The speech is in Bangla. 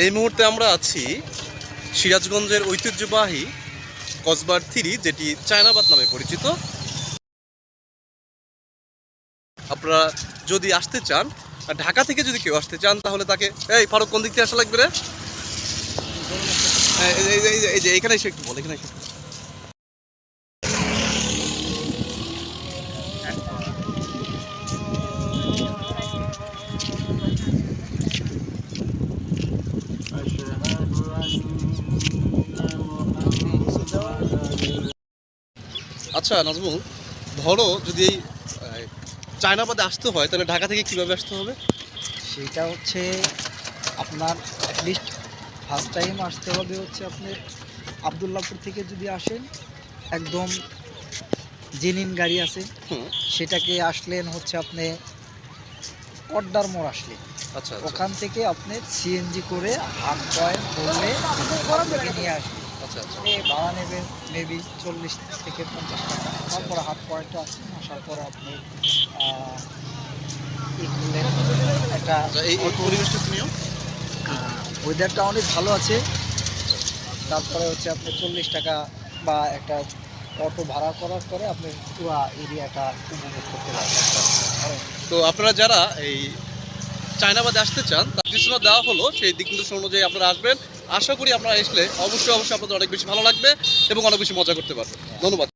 এই মুহূর্তে আমরা আছি সিরাজগঞ্জের ঐতিহ্যবাহী কসবার থিরি, যেটি চায়নাবাদ নামে পরিচিত। আপনারা যদি আসতে চান, ঢাকা থেকে যদি কেউ আসতে চান, তাহলে তাকে, এই ফারুক, কোন দিক থেকে আসা লাগবে রে? এই- এই- যে এখানে এসে একটু বল, এখানে এসে আচ্ছা নাজমুল ধরো যদি চায়নাবাদে আসতে হয় তাহলে ঢাকা থেকে কীভাবে আসতে হবে? সেটা হচ্ছে আপনার অ্যাটলিস্ট ফার্স্ট টাইম আসতে হবে হচ্ছে আপনি আবদুল্লাপুর থেকে যদি আসেন একদম জেনিন গাড়ি আছে সেটাকে আসলেন হচ্ছে আপনি পদ্মার মোড় আসলে আচ্ছা আচ্ছা। ওখান থেকে আপনি সিএনজি করে হাফ পয়েন্ট করলে নিয়ে আসবে আচ্ছা আচ্ছা। ভাড়া নেবে মেবি চল্লিশ থেকে পঞ্চাশ টাকা। তারপরে হাফ পয়েন্টে আসেন আসার পরে আপনি একটা আচ্ছা পরিবেশটা তুমিও ওয়েদারটা অনেক ভালো আছে। তারপরে হচ্ছে আপনি চল্লিশ টাকা বা একটা অটো ভাড়া করার পরে আপনি পুরো এরিয়াটা উপভোগ করতে পারবেন। তো আপনারা যারা এই চায়নাবাদে আসতে চান, তার কিছুটা দেওয়া হলো, সেই দিক নির্দেশনা অনুযায়ী আপনারা আসবেন। আশা করি আপনারা আসলে অবশ্যই অবশ্যই আপনাদের অনেক বেশি ভালো লাগবে এবং অনেক বেশি মজা করতে পারবেন। ধন্যবাদ।